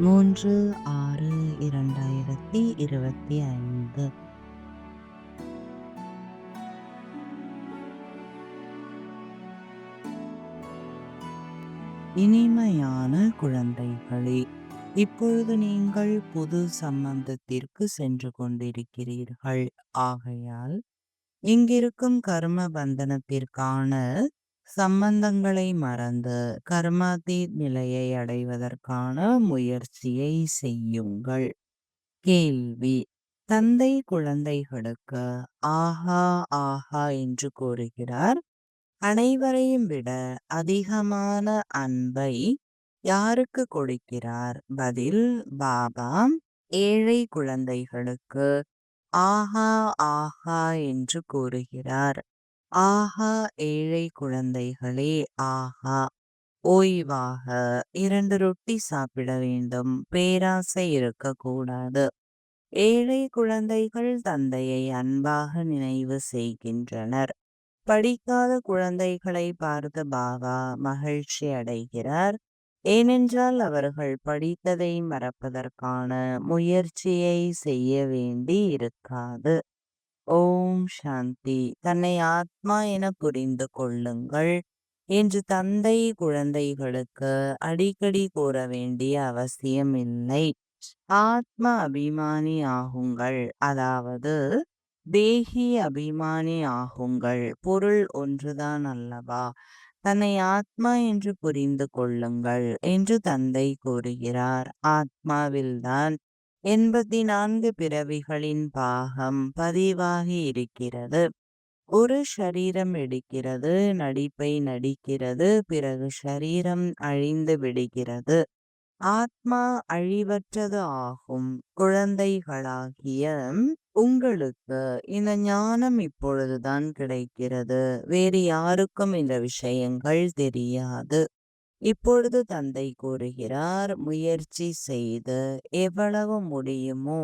மூன்று ஆறு இரண்டாயிரத்தி இருபத்தி ஐந்து. இனிமையான குழந்தைகளே இப்பொழுது நீங்கள் புது சம்பந்தத்திற்கு சென்று கொண்டிருக்கிறீர்கள். ஆகையால் இங்கிருக்கும் கர்ம பந்தனத்திற்கான சம்பந்தங்களை மறந்து கர்மாதீத் நிலையை அடைவதற்கான முயற்சியை செய்யுங்கள். கேள்வி. தந்தை குழந்தைகளுக்கு ஆஹா ஆஹா என்று கூறுகிறார். அனைவரையும் விட அதிகமான அன்பை யாருக்கு கொடுக்கிறார்? பதில் பாபா. ஏழை குழந்தைகளுக்கு ஆஹா ஆஹா என்று கூறுகிறார். ஆஹா ஏழை குழந்தைகளே ஆஹா ஓய்வாக இரண்டு ரொட்டி சாப்பிட வேண்டும் பேராசை இருக்கக்கூடாது. ஏழை குழந்தைகள் தந்தையை அன்பாக நினைவு செய்கின்றனர். படிக்காத குழந்தைகளை பார்த்து பாபா மகிழ்ச்சி அடைகிறார். ஏனென்றால் அவர்கள் படித்ததை மறப்பதற்கான முயற்சியை செய்ய வேண்டி இருக்காது. ஓம் சாந்தி. தன்னை ஆத்மா என புரிந்து கொள்ளுங்கள். என்று தந்தை குழந்தைகளுக்கு அடிக்கடி கூற வேண்டிய அவசியம் இல்லை. ஆத்ம அபிமானி ஆகுங்கள். அதாவது தேகி அபிமானி ஆகுங்கள். பொருள் ஒன்றுதான் அல்லவா? தன்னை ஆத்மா என்று புரிந்து கொள்ளுங்கள் என்று தந்தை கூறுகிறார். ஆத்மாவில்தான் எண்பத்தி நான்கு பிறவிகளின் பாகம் பதிவாகி இருக்கிறது. ஒரு ஷரீரம் எடுக்கிறது நடிப்பை நடிக்கிறது பிறகு ஷரீரம் அழிந்து விடுகிறது. ஆத்மா அழிவற்றது ஆகும். குழந்தைகளாகிய உங்களுக்கு இந்த ஞானம் இப்பொழுதுதான் கிடைக்கிறது. வேறு யாருக்கும் இந்த விஷயங்கள் தெரியாது. இப்பொழுது தந்தை கூறுகிறார் முயற்சி செய்து எவ்வளவு முடியுமோ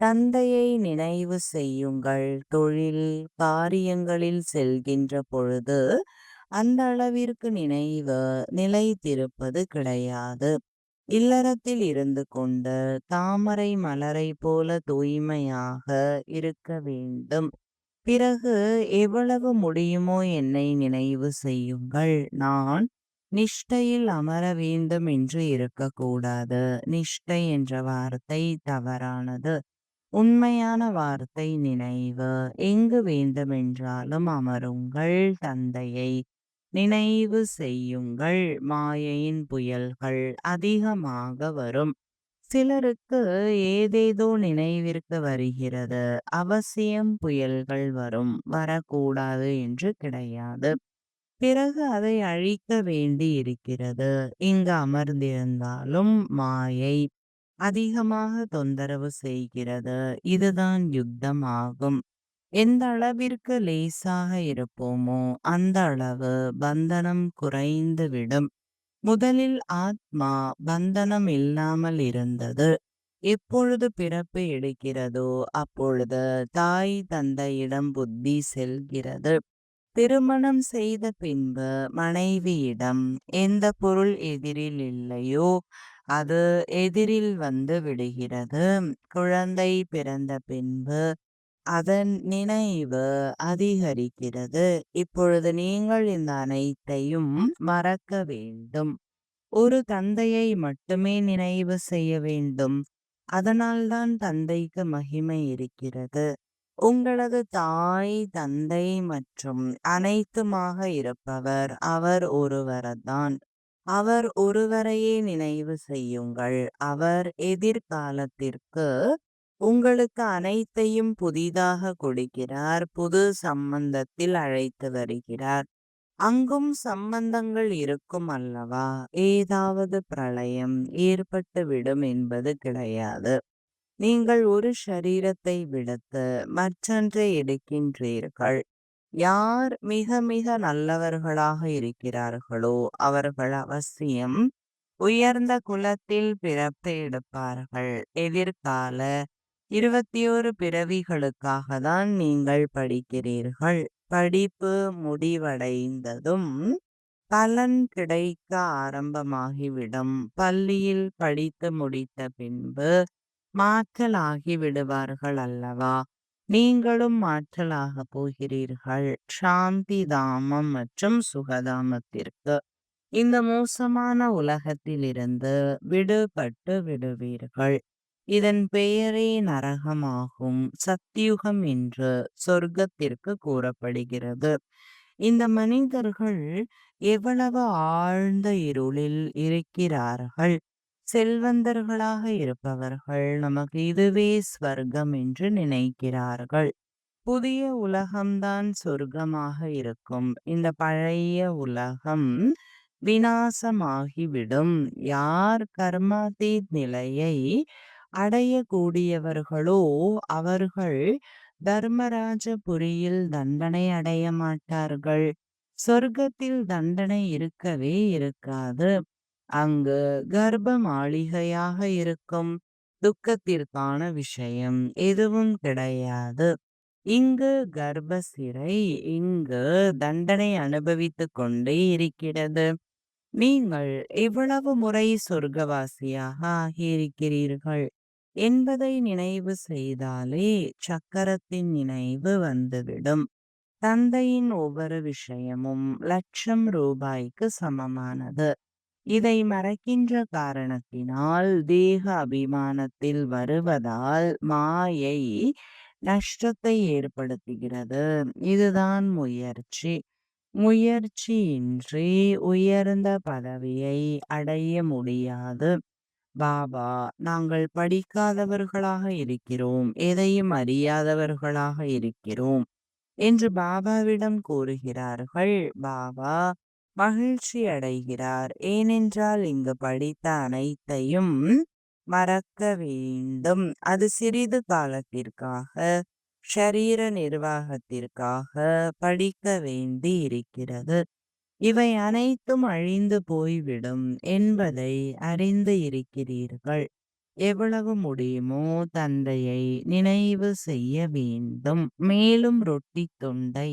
தந்தையை நினைவு செய்யுங்கள். தொழில் காரியங்களில் செல்கின்ற பொழுது அந்த அளவிற்கு நினைவு நிலைத்திருப்பது கிடையாது. இல்லறத்தில் இருந்து கொண்டு தாமரை மலரை போல தூய்மையாக இருக்க வேண்டும். பிறகு எவ்வளவு முடியுமோ என்னை நினைவு செய்யுங்கள். நான் நிஷ்டையில் அமர வேண்டும் என்று இருக்கக்கூடாது. நிஷ்டை என்ற வார்த்தை தவறானது. உண்மையான வார்த்தை நினைவு. எங்கு வேண்டுமென்றாலும் அமருங்கள் தந்தையை. நினைவு செய்யுங்கள் மாயையின் புயல்கள் அதிகமாக வரும். சிலருக்கு ஏதேதோ நினைவிற்கு வருகிறது. அவசியம் புயல்கள் வரும். வரக்கூடாது என்று கிடையாது. பிறகு அதை அழிக்க வேண்டி இருக்கிறது. இங்கு அமர்ந்திருந்தாலும் மாயை அதிகமாக தொந்தரவு செய்கிறது. இதுதான் யுத்தம் ஆகும். எந்த அளவிற்கு லேசாக இருப்போமோ அந்த அளவு பந்தனம் குறைந்துவிடும் முதலில் ஆத்மா பந்தனம் இல்லாமல் இருந்தது. எப்பொழுது பிறப்பு எடுக்கிறதோ அப்பொழுது தாய் தந்தையிடம் புத்தி செல்கிறது. திருமணம் செய்த பின்பு மனைவியிடம் எந்த பொருள் எதிரில் இல்லையோ அது எதிரில் வந்து விடுகிறது. குழந்தை பிறந்த பின்பு அதன் நினைவு அதிகரிக்கிறது. இப்பொழுது நீங்கள் இந்த அனைத்தையும் மறக்க வேண்டும். ஒரு தந்தையை மட்டுமே நினைவு செய்ய வேண்டும். அதனால்தான் தந்தைக்கு மகிமை இருக்கிறது. உங்களது தாய் தந்தை மற்றும் அனைத்துமாக இருப்பவர் அவர் ஒருவர்தான் அவர் ஒருவரையே நினைவு செய்யுங்கள். அவர் எதிர்காலத்திற்கு உங்களுக்கு அனைத்தையும் புதிதாக கொடுக்கிறார் புது சம்பந்தத்தில் அழைத்து வருகிறார். அங்கும் சம்பந்தங்கள் இருக்கும் அல்லவா? ஏதாவது பிரளயம் ஏற்பட்டு விடும் என்பது கிடையாது. நீங்கள் ஒரு ஷரீரத்தை விடுத்து மற்றொன்றை எடுக்கின்றீர்கள். யார் மிக மிக நல்லவர்களாக இருக்கிறார்களோ அவர்கள் அவசியம் உயர்ந்த குலத்தில் பிறப்பு எடுப்பார்கள். எதிர்கால இருபத்தி ஒரு பிறவிகளுக்காக தான் நீங்கள் படிக்கிறீர்கள். படிப்பு முடிவடைந்ததும் பலன் கிடைக்க ஆரம்பமாகிவிடும். பள்ளியில் படித்து முடித்த பின்பு மாற்றலாகி விடுவார்கள் அல்லவா நீங்களும் மாற்றலாக போகிறீர்கள். சாந்தி தாமம் மற்றும் சுகதாமத்திற்கு. இந்த மோசமான உலகத்திலிருந்து விடுபட்டு விடுவீர்கள். இதன் பெயரே நரகமாகும். சத்தியுகம் என்று சொர்க்கத்திற்கு கூறப்படுகிறது. இந்த மனிதர்கள் எவ்வளவு ஆழ்ந்த இருளில் இருக்கிறார்கள். செல்வந்தர்களாக இருப்பவர்கள் நமக்கு இதுவே ஸ்வர்க்கம் என்று நினைக்கிறார்கள். புதிய உலகம்தான் சொர்க்கமாக இருக்கும். இந்த பழைய உலகம் வினாசமாகிவிடும் யார் கர்மாதீத் நிலையை அடையக்கூடியவர்களோ அவர்கள் தர்மராஜபுரியில் தண்டனை அடைய மாட்டார்கள். சொர்க்கத்தில் தண்டனை இருக்கவே இருக்காது. அங்கு கர்ப்ப மாளிகையாக இருக்கும் துக்கத்திற்கான விஷயம் எதுவும் கிடையாது. இங்கு கர்ப்ப சிறை இங்கு தண்டனை அனுபவித்துக் கொண்டே இருக்கிறது. நீங்கள் எவ்வளவு முறை சொர்க்கவாசியாக ஆகியிருக்கிறீர்கள் என்பதை நினைவு செய்தாலே சக்கரத்தின் நினைவு வந்துவிடும். தந்தையின் ஒவ்வொரு விஷயமும் லட்சம் ரூபாய்க்கு சமமானது. இதை மறைக்கின்ற காரணத்தினால் தேக அபிமானத்தில் வருவதால் மாயை நஷ்டத்தை ஏற்படுத்துகிறது. இதுதான் முயற்சி. முயற்சியின்றி உயர்ந்த பதவியை அடைய முடியாது. பாபா நாங்கள் படிக்காதவர்களாக இருக்கிறோம். எதையும் அறியாதவர்களாக இருக்கிறோம். என்று பாபாவிடம் கூறுகிறார்கள். பாபா மகிழ்ச்சி அடைகிறார். ஏனென்றால் இங்கு படித்த அனைத்தையும் மறக்க வேண்டும். அது சிறிது காலத்திற்காக ஷரீர நிர்வாகத்திற்காக படிக்க வேண்டி இருக்கிறது. இவை அனைத்தும் அழிந்து போய்விடும் என்பதை அறிந்து இருக்கிறீர்கள். எவ்வளவு முடியுமோ தந்தையை நினைவு செய்ய வேண்டும். மேலும் ரொட்டி தொண்டை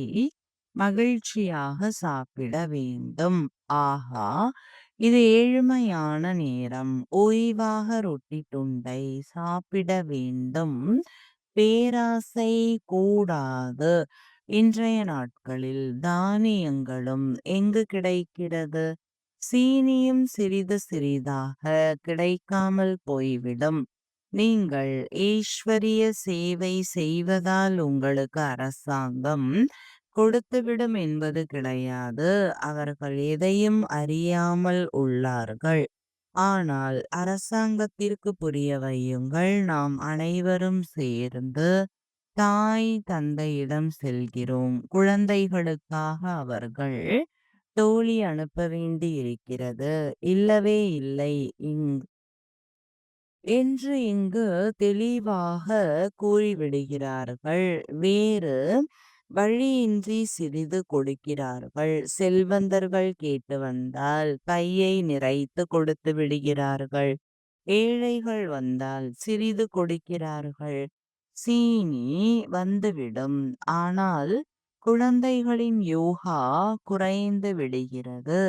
மகிழ்ச்சியாக சாப்பிட வேண்டும். ஆஹா இது ஏழ்மையான நேரம். ஓய்வாக ரொட்டி துண்டை சாப்பிட வேண்டும். பேராசை கூடாது. இன்றைய நாட்களில் தானியங்களும் எங்கு கிடைக்கிறது? சீனியும் சிறிது சிறிதாக கிடைக்காமல் போய்விடும். நீங்கள் ஈஸ்வரிய சேவை செய்வதால் உங்களுக்கு அரசாங்கம் கொடுத்துவிடும் என்பது கிடையாது. அவர்கள் எதையும் அறியாமல் உள்ளார்கள். ஆனால் அரசாங்கத்திற்கு புரிய வையுங்கள். நாம் அனைவரும் சேர்ந்து தாய் தந்தையிடம் செல்கிறோம். குழந்தைகளுக்காக அவர்கள் தோழி அனுப்ப வேண்டி இருக்கிறது. இல்லவே இல்லை. இங் என்று இங்கு தெளிவாக கூறிவிடுகிறார்கள். வேறு வழியின்றி சிறிது கொடுக்கிறார்கள். செல்வந்தர்கள் கேட்டு வந்தால் கையை நிறைத்து கொடுத்து விடுகிறார்கள். ஏழைகள் வந்தால் சிறிது கொடுக்கிறார்கள். சீனி வந்துவிடும். ஆனால் குழந்தைகளின் யோகா குறைந்து விடுகிறது.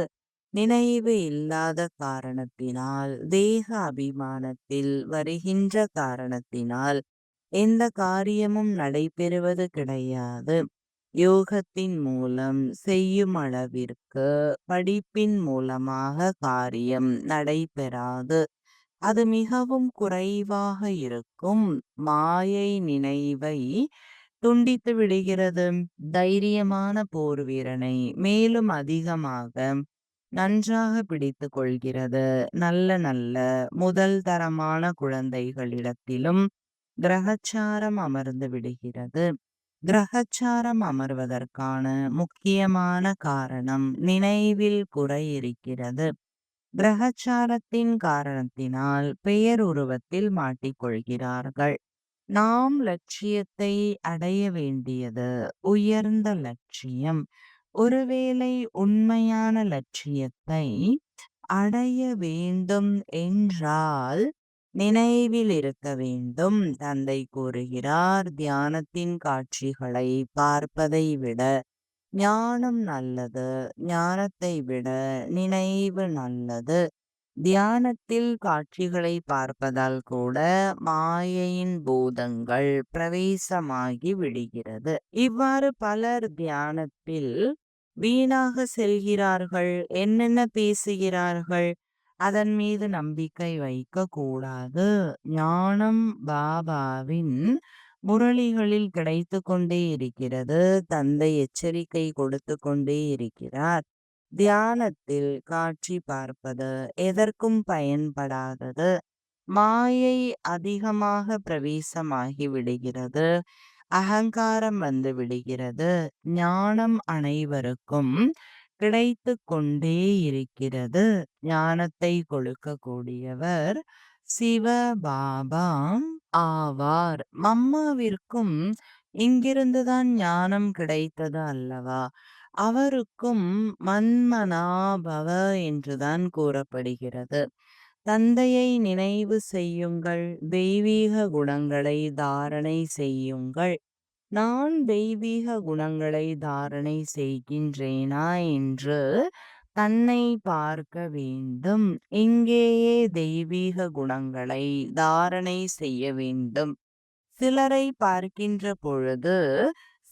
நினைவு இல்லாத காரணத்தினால் தேக அபிமானத்தில் வருகின்ற காரணத்தினால் எந்த காரியமும் நடைபெறுவது கிடையாது. யோகத்தின் மூலம் செய்யும் அளவிற்கு படிப்பின் மூலமாக காரியம் நடைபெறாது. அது மிகவும் குறைவாக இருக்கும். மாயை நினைவை துண்டித்து விடுகிறது. தைரியமான போர் வீரனை மேலும் அதிகமாக நன்றாக பிடித்து கொள்கிறது. நல்ல நல்ல முதல் தரமான குழந்தைகளிடத்திலும் கிரகச்சாரம் அமர்ந்து விடுகிறது. கிரகச்சாரம் அமர்வதற்கான முக்கியமான காரணம் நினைவில் குறை இருக்கிறது கிரகச்சாரத்தின் காரணத்தினால் பெயர் உருவத்தில் மாட்டிக்கொள்கிறார்கள். நாம் லட்சியத்தை அடைய வேண்டியது உயர்ந்த லட்சியம். ஒருவேளை உண்மையான லட்சியத்தை அடைய வேண்டும் என்றால் நினைவில் இருக்க வேண்டும். தந்தை கூறுகிறார் தியானத்தின் காட்சிகளை பார்ப்பதை விட ஞானம் நல்லது. ஞானத்தை விட நினைவு நல்லது. தியானத்தில் காட்சிகளை பார்ப்பதால் கூட மாயையின் பூதங்கள் பிரவேசமாகி விடுகிறது. இவ்வாறு பலர் தியானத்தில் வீணாக செல்கிறார்கள். என்னென்ன பேசுகிறார்கள்? அதன் மீது நம்பிக்கை வைக்க கூடாது ஞானம் பாபாவின் முரளிகளில் கிடைத்து கொண்டே இருக்கிறது. தந்தை எச்சரிக்கை கொடுத்து கொண்டே இருக்கிறார். தியானத்தில் காட்சி பார்ப்பது எதற்கும் பயன்படாதது. மாயை அதிகமாக பிரவேசமாகி விடுகிறது. அகங்காரம் வந்து விடுகிறது. ஞானம் அனைவருக்கும் கிடைத்து கொண்டே இருக்கிறது. ஞானத்தை கொடுக்கக்கூடியவர் சிவ பாபாம் ஆவார். மம்மாவிற்கும் இங்கிருந்துதான் ஞானம் கிடைத்தது அல்லவா? அவருக்கும் மன்மனாபவ என்றுதான் கூறப்படுகிறது. தந்தையை நினைவு செய்யுங்கள் தெய்வீக குணங்களை தாரணை செய்யுங்கள். நான் தெய்வீக குணங்களை தாரணை செய்கின்றேனா என்று தன்னை பார்க்க வேண்டும். இங்கேயே தெய்வீக குணங்களை தாரணை செய்ய வேண்டும். சிலரை பார்க்கின்ற பொழுது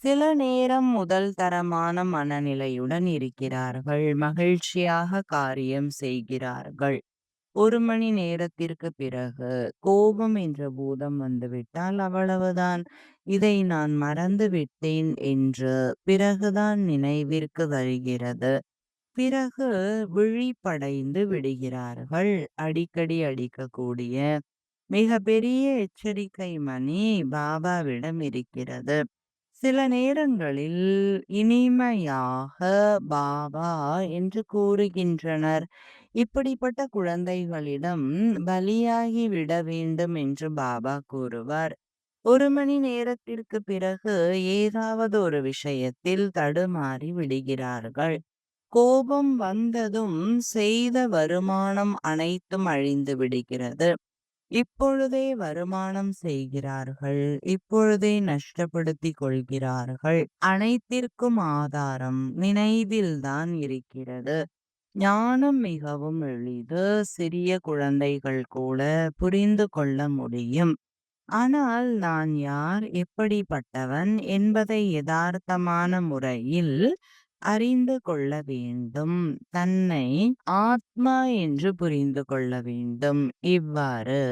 சில நேரம் முதல் தரமான மனநிலையுடன் இருக்கிறார்கள். மகிழ்ச்சியாக காரியம் செய்கிறார்கள். ஒரு மணி நேரத்திற்கு பிறகு கோபம் என்ற பூதம் வந்துவிட்டால் அவ்வளவுதான். இதை நான் மறந்து விட்டேன் என்று பிறகுதான் நினைவிற்கு வருகிறது. பிறகு விழிப்படைந்து விடுகிறார்கள். அடிக்கடி அடிக்கக்கூடிய மிக பெரிய எச்சரிக்கை மணி பாபாவிடம் இருக்கிறது. சில நேரங்களில் இனிமையாக பாபா என்று கூறுகின்றனர். இப்படிப்பட்ட குழந்தைகளிடம் பலியாகி விட வேண்டும் என்று பாபா கூறுவார். ஒரு மணி நேரத்திற்கு பிறகு ஏதாவது ஒரு விஷயத்தில் தடுமாறி விடுகிறார்கள். கோபம் வந்ததும் செய்த வருமானம் அனைத்தும் அழிந்து விடுகிறது. இப்பொழுதே வருமானம் செய்கிறார்கள் இப்பொழுதே நஷ்டப்படுத்திக் கொள்கிறார்கள். அனைத்திற்கும் ஆதாரம் நினைவில்தான் இருக்கிறது. ஞானம் மிகவும் எளிது. சிறிய குழந்தைகள் கூட புரிந்து கொள்ள முடியும். ஆனால் நான் யார் எப்படிப்பட்டவன் என்பதை யதார்த்தமான முறையில் அறிந்து கொள்ள வேண்டும். தன்னை ஆத்மா என்று புரிந்து கொள்ள வேண்டும். இவ்வாறு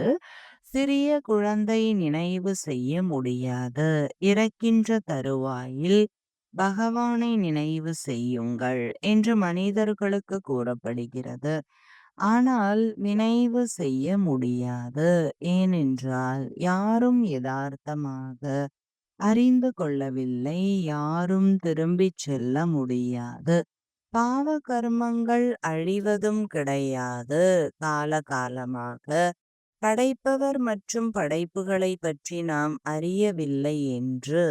சிறிய குழந்தை நினைவு செய்ய முடியாது. இறக்கின்ற தருவாயில் பகவானை நினைவு செய்யுங்கள் என்று மனிதர்களுக்கு கூறப்படுகிறது. ஆனால் நினைவு செய்ய முடியாது. ஏனென்றால் யாரும் யதார்த்தமாக அறிந்து கொள்ளவில்லை. யாரும் திரும்பிச் செல்ல முடியாது. பாவ கர்மங்கள் அழிவதும் கிடையாது. காலகாலமாக படைப்பவர் மற்றும் படைப்புகளை பற்றி நாம் அறியவில்லை என்று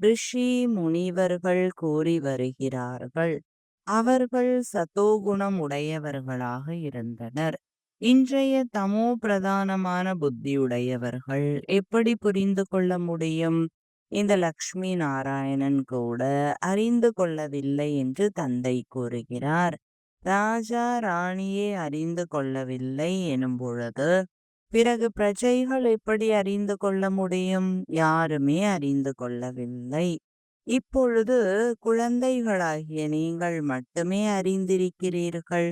ரிஷி முனிவர்கள் கூறி வருகிறார்கள். அவர்கள் சத்தோகுணம் உடையவர்களாக இருந்தனர். இன்றைய தமோ பிரதானமான புத்தியுடையவர்கள் எப்படி புரிந்து கொள்ள முடியும்? இந்த லக்ஷ்மி நாராயணன் கூட அறிந்து கொள்ளவில்லை என்று தந்தை கூறுகிறார். ராஜா ராணியே அறிந்து கொள்ளவில்லை எனும் பொழுது பிறகு பிரஜைகள் எப்படி அறிந்து கொள்ள முடியும்? யாருமே அறிந்து கொள்ளவில்லை. இப்பொழுது குழந்தைகளாகிய நீங்கள் மட்டுமே அறிந்திருக்கிறீர்கள்.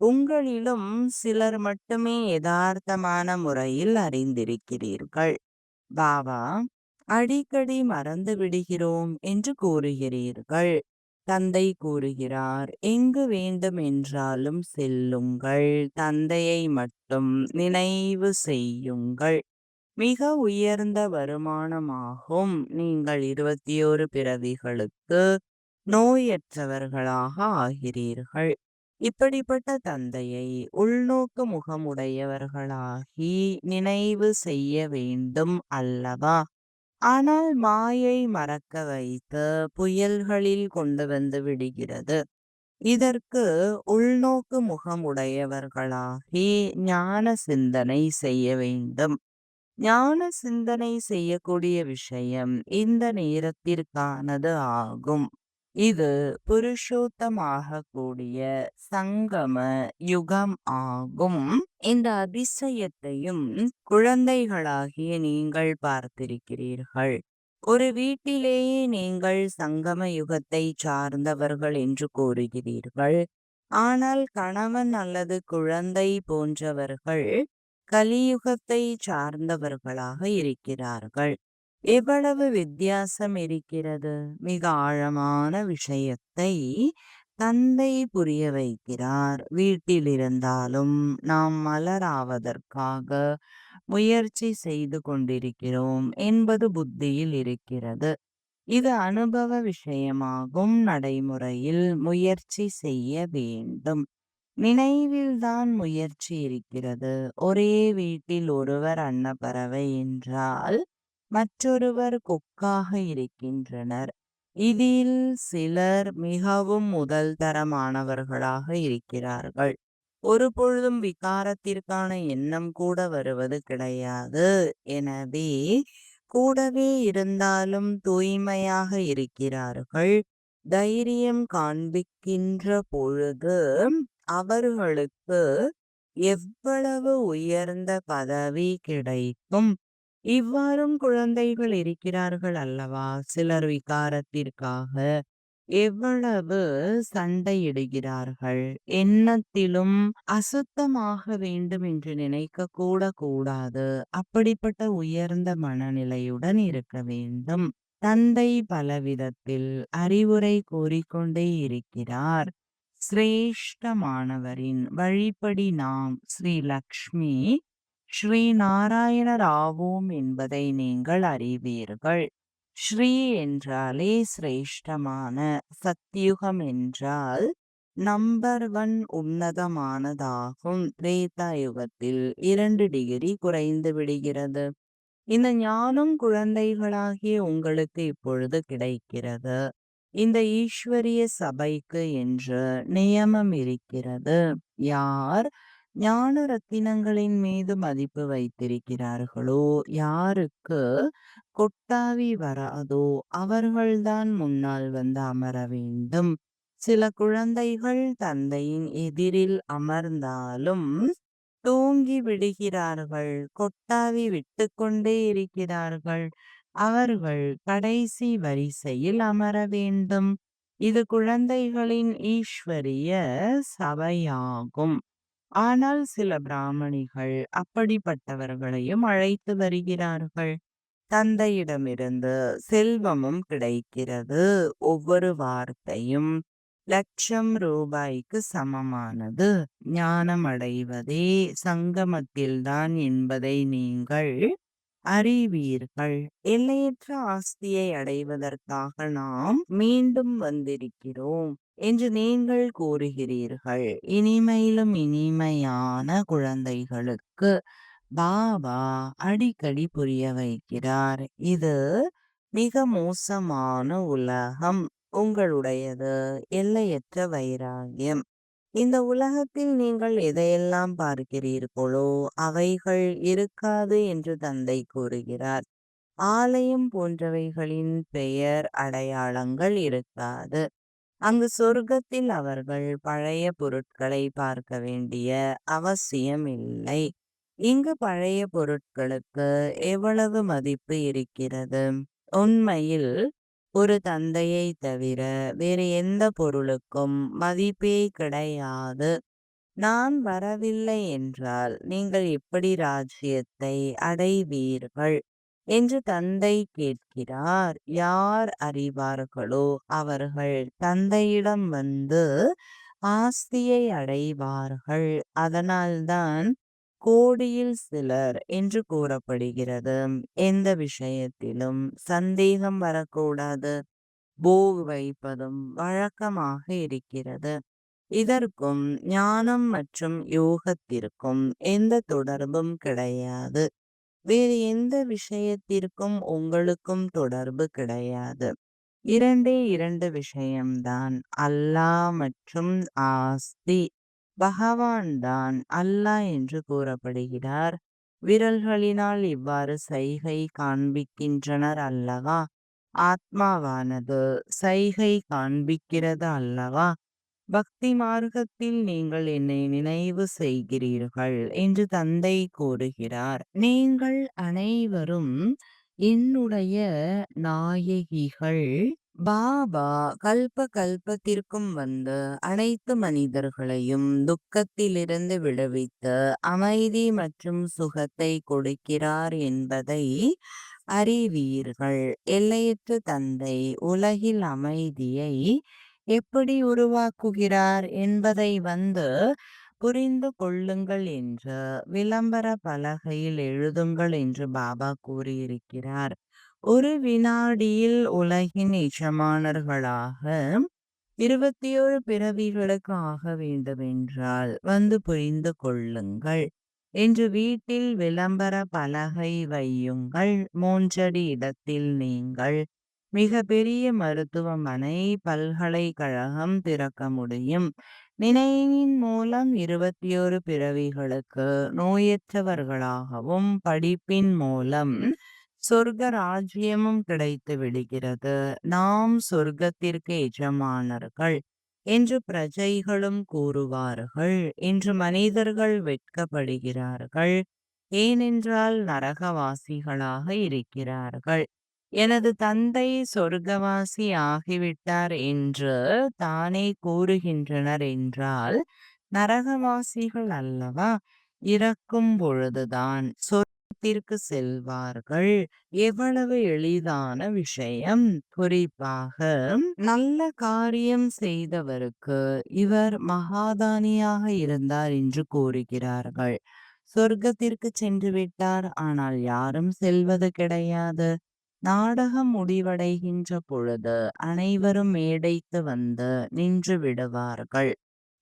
உங்களிலும் சிலர் மட்டுமே யதார்த்தமான முறையில் அறிந்திருக்கிறீர்கள். பாபா அடிக்கடி மறந்து விடுகிறோம் என்று கூறுகிறீர்கள். தந்தை கூறுகிறார் எங்கு வேண்டும் என்றாலும் செல்லுங்கள். தந்தையை மட்டும் நினைவு செய்யுங்கள். மிக உயர்ந்த வருமானமாகும். நீங்கள் இருபத்தி ஒரு பிறவிகளுக்கு நோயற்றவர்களாக ஆகிறீர்கள். இப்படிப்பட்ட தந்தையை உள்நோக்கு முகமுடையவர்களாகி நினைவு செய்ய வேண்டும் அல்லவா? ஆனால் மாயை மறக்க வைத்து புயல்களில் கொண்டு வந்து விடுகிறது. இதற்கு உள்நோக்கு முகமுடையவர்களாகி ஞான சிந்தனை செய்ய வேண்டும். ஞான சிந்தனை செய்யக்கூடிய விஷயம் இந்த நேரத்திற்கானது ஆகும். இது புருஷோத்தமாகக்கூடிய சங்கம யுகம் ஆகும். இந்த அதிசயத்தையும் குழந்தைகளாகிய நீங்கள் பார்த்திருக்கிறீர்கள். ஒரு வீட்டிலேயே நீங்கள் சங்கம யுகத்தை சார்ந்தவர்கள் என்று கூறுகிறீர்கள். ஆனால் கணவன் அல்லது குழந்தை போன்றவர்கள் கலியுகத்தை சார்ந்தவர்களாக இருக்கிறார்கள். எவ்வளவு வித்தியாசம் இருக்கிறது! மிக ஆழமான விஷயத்தை தந்தை புரிய வைக்கிறார். வீட்டில் இருந்தாலும் நாம் மலராவதற்காக முயற்சி செய்து கொண்டிருக்கிறோம் என்பது புத்தியில் இருக்கிறது. இது அனுபவ விஷயமாகும். நடைமுறையில் முயற்சி செய்ய வேண்டும். நினைவில்தான் முயற்சி இருக்கிறது. ஒரே வீட்டில் ஒருவர் அன்னப்பறவை என்றால் மற்றொருவர் கொக்காக இருக்கின்றனர். இதில் சிலர் மிகவும் முதல் தரமானவர்களாக இருக்கிறார்கள். ஒருபொழுதும் விகாரத்திற்கான எண்ணம் கூட வருவது கிடையாது. எனவே கூடவே இருந்தாலும் தூய்மையாக இருக்கிறார்கள். தைரியம் காண்பிக்கின்ற பொழுது அவர்களுக்கு எவ்வளவு உயர்ந்த பதவி கிடைக்கும். இவ்வாறும் குழந்தைகள் இருக்கிறார்கள் அல்லவா? சிலர் விகாரத்திற்காக எவ்வளவு சண்டையிடுகிறார்கள். எண்ணத்திலும் அசுத்தமாக வேண்டும் என்று நினைக்க கூட கூடாது. அப்படிப்பட்ட உயர்ந்த மனநிலையுடன் இருக்க வேண்டும். தந்தை பலவிதத்தில் அறிவுரை கூறிக்கொண்டே இருக்கிறார். சிரேஷ்டமானவரின் வழிப்படி நாம் ஸ்ரீ லக்ஷ்மி ஸ்ரீ நாராயணர் ஆவோம் என்பதை நீங்கள் அறிவீர்கள். ஸ்ரீ என்றாலே சிரேஷ்டமான, சத்யுகம் என்றால் நம்பர் ஒன் உன்னதமானதாகும். திரேதா யுகத்தில் இரண்டு டிகிரி குறைந்து விடுகிறது. இந்த ஞானம் குழந்தைகளாகிய உங்களுக்கு இப்பொழுது கிடைக்கிறது. இந்த ஈஸ்வரிய சபைக்கு என்று நியமம் இருக்கிறது. யார் ஞான ரத்தினங்களின் மீது மதிப்பு வைத்திருக்கிறார்களோ, யாருக்கு கொட்டாவி வராதோ அவர்கள்தான் முன்னால் வந்து அமர வேண்டும். சில குழந்தைகள் தந்தையின் எதிரில் அமர்ந்தாலும் தூங்கி விடுகிறார்கள். கொட்டாவி விட்டுக்கொண்டே இருக்கிறார்கள். அவர்கள் கடைசி வரிசையில் அமர வேண்டும். இது குழந்தைகளின் ஈஸ்வரிய சபையாகும். ஆனால் சில பிராமணிகள் அப்படிப்பட்டவர்களையும் அழைத்து வருகிறார்கள். தந்தையிடமிருந்து செல்வமும் கிடைக்கிறது. ஒவ்வொரு வார்த்தையும் லட்சம் ரூபாய்க்கு சமமானது. ஞானம் அடைவதே சங்கமத்தில்தான் என்பதை நீங்கள் அறிவீர்கள். எல்லையற்ற ஆஸ்தியை அடைவதற்காக நாம் மீண்டும் வந்திருக்கிறோம் என்று நீங்கள் கூறுகிறீர்கள். இனிமையிலும் இனிமையான குழந்தைகளுக்கு பாபா அடிக்கடி புரிய வைக்கிறார். இது மிக மோசமான உலகம். உங்களுடையது எல்லையற்ற வைராகியம். இந்த உலகத்தில் நீங்கள் எதையெல்லாம் பார்க்கிறீர்களோ அவைகள் இருக்காது என்று தந்தை கூறுகிறார். ஆலயம் போன்றவைகளின் பெயர் அடையாளங்கள் இருக்காது. அங்கு சொர்க்கத்தில் அவர்கள் பழைய பொருட்களை பார்க்க வேண்டிய அவசியம் இல்லை. இங்கு பழைய பொருட்களுக்கு எவ்வளவு மதிப்பு இருக்கிறது? உண்மையில் ஒரு தந்தையை தவிர வேறு எந்த பொருளுக்கும் மதிப்பே கிடையாது. நான் வரவில்லை என்றால் நீங்கள் எப்படி ராஜ்யத்தை அடைவீர்கள்? என்று தந்தை கேட்கிறார். யார் அறிவார்களோ அவர்கள் தந்தையிடம் வந்து ஆஸ்தியை அடைவார்கள். அதனால்தான் கோடியில் சிலர் என்று கூறப்படுகிறது. எந்த விஷயத்திலும் சந்தேகம் வரக்கூடாது. போக வைப்பதும் வழக்கமாக இருக்கிறது. இதற்கும் ஞானம் மற்றும் யோகத்திற்கும் எந்த தொடர்பும் கிடையாது. வேறு எந்த விஷயத்திற்கும் உங்களுக்கும் தொடர்பு கிடையாது. இரண்டே இரண்டு விஷயம்தான். அல்லாஹ் மற்றும் ஆஸ்தி. பகவான் தான் அல்லாஹ் என்று கூறப்படுகிறார். விரல்களினால் இவ்வாறு சைகை காண்பிக்கின்றனர் அல்லவா? ஆத்மாவானது சைகை காண்பிக்கிறது அல்லவா பக்தி மார்க்கத்தில் நீங்கள் என்னை நினைவு செய்கிறீர்கள் என்று தந்தை கூறுகிறார் நீங்கள் அனைவரும் என்னுடைய நாயகிகள் பாபா கல்ப கல்பத்திற்கும் வந்து அனைத்து மனிதர்களையும் துக்கத்திலிருந்து விடுவித்து அமைதி மற்றும் சுகத்தை கொடுக்கிறார் என்பதை அறிவீர்கள். எல்லையற்ற தந்தை உலகில் அமைதியை எப்படி உருவாக்குகிறார் என்பதை வந்து புரிந்து கொள்ளுங்கள் என்று விளம்பர பலகையில் எழுதுங்கள் என்று பாபா கூறியிருக்கிறார். ஒரு வினாடியில் உலகின் எஜமானர்களாக இருபத்தி ஒரு பிறவிகளுக்கு ஆக வேண்டுமென்றால் வந்து புரிந்து கொள்ளுங்கள். என்று வீட்டில் விளம்பர பலகை வையுங்கள். மூன்றடி இடத்தில் நீங்கள் மிக பெரிய மருத்துவமனை பல்கலைக்கழகம் திறக்க முடியும். நினைவின் மூலம் இருபத்தி ஒரு பிறவிகளுக்கு நோயற்றவர்களாகவும் படிப்பின் மூலம் சொர்க்க ராஜ்யமும் கிடைத்து விடுகிறது. நாம் சொர்க்கத்திற்கு எஜமானர்கள் என்று பிரஜைகளும் கூறுவார்கள். என்று மனிதர்கள் வெட்கப்படுகிறார்கள். ஏனென்றால் நரகவாசிகளாக இருக்கிறார்கள். எனது தந்தை சொர்க்கவாசி ஆகிவிட்டார் என்று தானே கூறுகின்றனர் என்றால் நரகவாசிகள் அல்லவா? இறக்கும் பொழுதுதான். சொர்க்கத்திற்கு செல்வார்கள். எவ்வளவு எளிதான விஷயம். குறிப்பாக நல்ல காரியம் செய்தவருக்கு இவர் மகாதானியாக இருந்தார் என்று கூறுகிறார்கள். சொர்க்கத்திற்கு சென்று விட்டார். ஆனால் யாரும் செல்வது கிடையாது. நாடகம் முடிவடைகின்ற பொழுது அனைவரும் மேடைத்து வந்து நின்று விடுவார்கள்.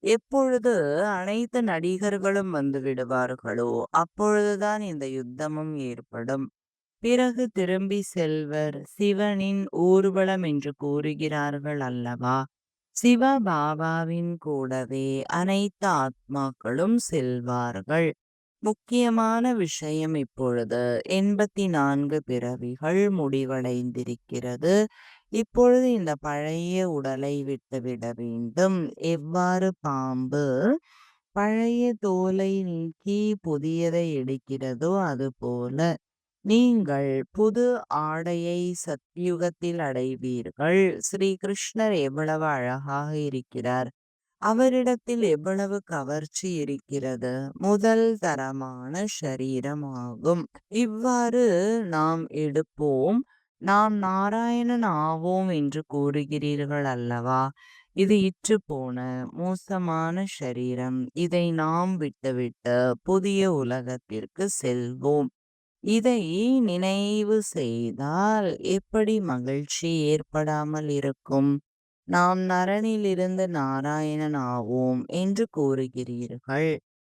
எப்பொழுது அனைத்து நடிகர்களும் வந்து விடுவார்களோ அப்பொழுதுதான் இந்த யுத்தமும் ஏற்படும். பிறகு திரும்பி செல்வர் சிவனின் ஊர்வலம் என்று கூறுகிறார்கள் அல்லவா? சிவ பாபாவின் கூடவே அனைத்து ஆத்மாக்களும் செல்வார்கள். முக்கியமான விஷயம் இப்பொழுது எண்பத்தி நான்கு பிறவிகள் முடிவடைந்திருக்கிறது. இப்பொழுது இந்த பழைய உடலை விட்டுவிட வேண்டும். எவ்வாறு பாம்பு பழைய தோலை நீக்கி புதியதை எடுக்கிறதோ அதுபோல நீங்கள் புது ஆடையை சத்யுகத்தில் அடைவீர்கள். ஸ்ரீ கிருஷ்ணர் எவ்வளவு அழகாக இருக்கிறார். அவரிடத்தில் எவ்வளவு கவர்ச்சி இருக்கிறது. முதல் தரமான ஷரீரமாகும் இவ்வாறு நாம் எடுப்போம். நாம் நாராயணன் ஆவோம் என்று கூறுகிறீர்கள் அல்லவா? இது இற்று போன மோசமான சரீரம் இதை நாம் விட்டுவிட்டு புதிய உலகத்திற்கு செல்வோம். இதை நினைவு செய்தால் எப்படி மகிழ்ச்சி ஏற்படாமல் இருக்கும்? நாம் நரனிலிருந்து நாராயணன் ஆவோம் என்று கூறுகிறீர்கள்.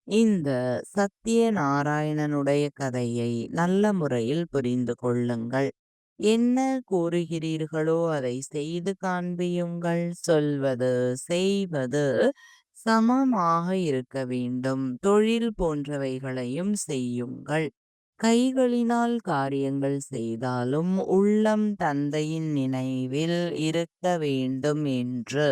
இந்த சத்திய நாராயணனுடைய கதையை நல்ல முறையில் புரிந்து கொள்ளுங்கள். என்ன கூறுகிறீர்களோ அதை செய்து காண்பியுங்கள். சொல்வது செய்வது சமமாக இருக்க வேண்டும். தொழில் போன்றவைகளையும் செய்யுங்கள். கைகளினால் காரியங்கள் செய்தாலும் உள்ளம் தந்தையின் நினைவில் இருக்க வேண்டும் என்று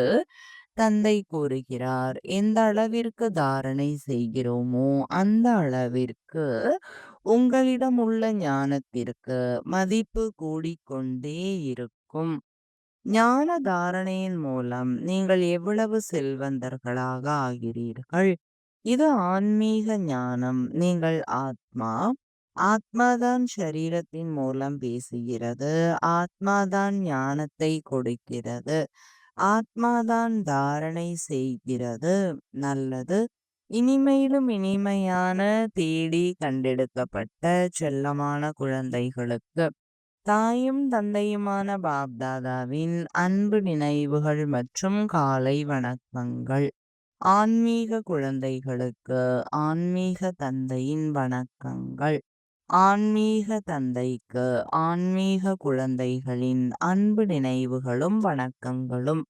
தந்தை கூறுகிறார். எந்த அளவிற்கு தாரணை செய்கிறோமோ அந்த அளவிற்கு உங்களிடம் உள்ள ஞானத்திற்கு மதிப்பு கூடிக்கொண்டே இருக்கும். ஞான தாரணையின் மூலம் நீங்கள் எவ்வளவு செல்வந்தர்களாக ஆகிறீர்கள்? இது ஆன்மீக ஞானம். நீங்கள் ஆத்மா. ஆத்மாதான் சரீரத்தின் மூலம் பேசுகிறது. ஆத்மாதான் ஞானத்தை கொடுக்கிறது. ஆத்மாதான் தாரணை செய்கிறது. நல்லது. இனிமையிலும் இனிமையான தேடி கண்டெடுக்கப்பட்ட செல்லமான குழந்தைகளுக்கு தாயும் தந்தையுமான பாப்தாதாவின் அன்பு நினைவுகள் மற்றும் காலை வணக்கங்கள். ஆன்மீக குழந்தைகளுக்கு ஆன்மீக தந்தையின் வணக்கங்கள். ஆன்மீக தந்தைக்கு ஆன்மீக குழந்தைகளின் அன்பு நினைவுகளும் வணக்கங்களும்.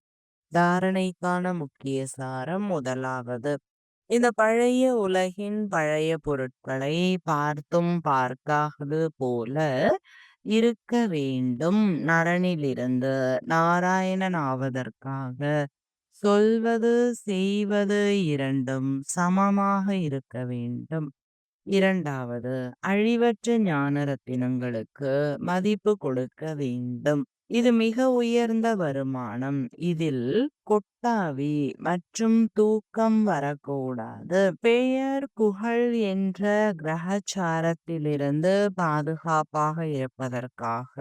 தாரணைக்கான முக்கிய சாரம் முதலாவது. இந்த பழைய உலகின் பழைய பொருட்களை பார்த்தும் பார்க்காதது போல இருக்க வேண்டும். நரனிலிருந்து நாராயணன் ஆவதற்காக சொல்வது செய்வது இரண்டும் சமமாக இருக்க வேண்டும். இரண்டாவது அழிவற்ற ஞான ரத்தினங்களுக்கு மதிப்பு கொடுக்க வேண்டும். இது மிக உயர்ந்த வருமானம். இதில் கொட்டாவி மற்றும் தூக்கம் வரக்கூடாது. பெயர் புகழ் என்ற கிரகச்சாரத்திலிருந்து பாதுகாப்பாக இருப்பதற்காக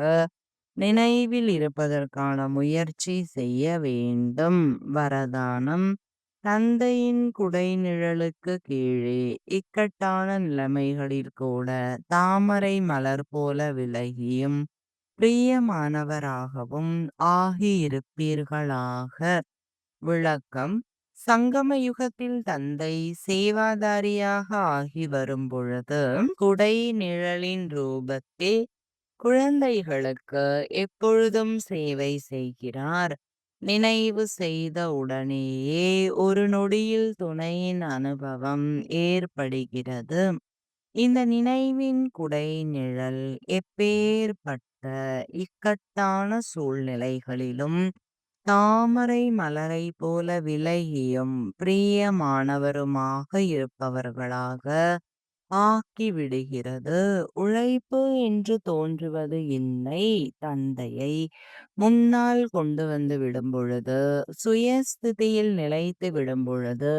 நினைவில் இருப்பதற்கான முயற்சி செய்ய வேண்டும். வரதானம் தந்தையின் குடைநிழலுக்கு கீழே இக்கட்டான நிலைமைகளில் கூட தாமரை மலர் போல விலகியும் பிரியமானவராகவும் ஆகியிருப்பீர்களாக. விளக்கம். சங்கம யுகத்தில் தந்தை சேவாதாரியாக ஆகி வரும்பொழுது குடை நிழலின் ரூபத்தில் குழந்தைகளுக்கு எப்பொழுதும் சேவை செய்கிறார். நினைவு செய்த உடனேயே ஒரு நொடியில் துணையின் அனுபவம் ஏற்படுகிறது. இந்த நினைவின் குடை நிழல் எப்பேற்பட்ட இக்கட்டான சூழ்நிலைகளிலும் தாமரை மலரை போல விலகியும் பிரியமானவருமாக இருப்பவர்களாக ஆக்கிவிடுகிறது உழைப்பு என்று தோன்றுவது இல்லை. தந்தையை முன்னால் கொண்டு வந்து விடும் பொழுது சுயஸ்திதியில் நிலைத்து விடும் பொழுது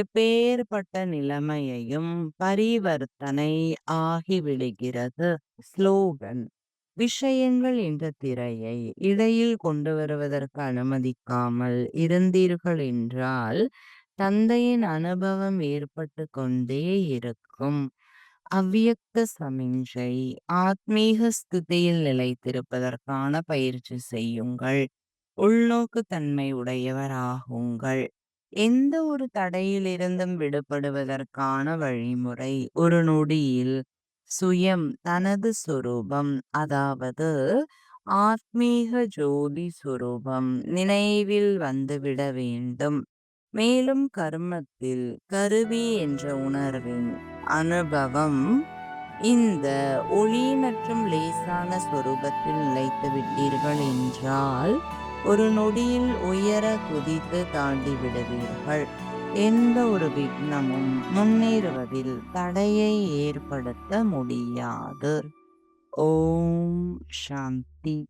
எப்பேற்பட்ட நிலைமையையும் பரிவர்த்தனை ஆகிவிடுகிறது ஸ்லோகன் விஷயங்கள் என்ற திரையை இடையில் கொண்டு வருவதற்கு அனுமதிக்காமல் இருந்தீர்கள் என்றால் தந்தையின் அனுபவம் ஏற்பட்டு கொண்டே இருக்கும். அவ்வியக்த சமிஞ்சை ஆத்மீக ஸ்திதியில் நிலைத்திருப்பதற்கான பயிற்சி செய்யுங்கள். உள்நோக்கு தன்மை உடையவராகுங்கள். எந்த ஒரு தடையிலிருந்தும் விடுபடுவதற்கான வழிமுறை ஒரு நொடியில் சுயம் தனது சுரூபம் அதாவது ஆத்மீக ஜோதி சுரூபம் நினைவில் வந்துவிட வேண்டும். மேலும் கர்மத்தில் கருவி என்ற உணர்வின் அனுபவம் இந்த ஒளி மற்றும் லேசான சொரூபத்தில் நிலைத்து விட்டீர்கள் என்றால் ஒரு நொடியில் உயர குதித்து தாண்டி விடுவீர்கள். எந்த ஒரு விக்னமும் முன்னேறுவதில் தடையை ஏற்படுத்த முடியாது. ஓம் சாந்தி.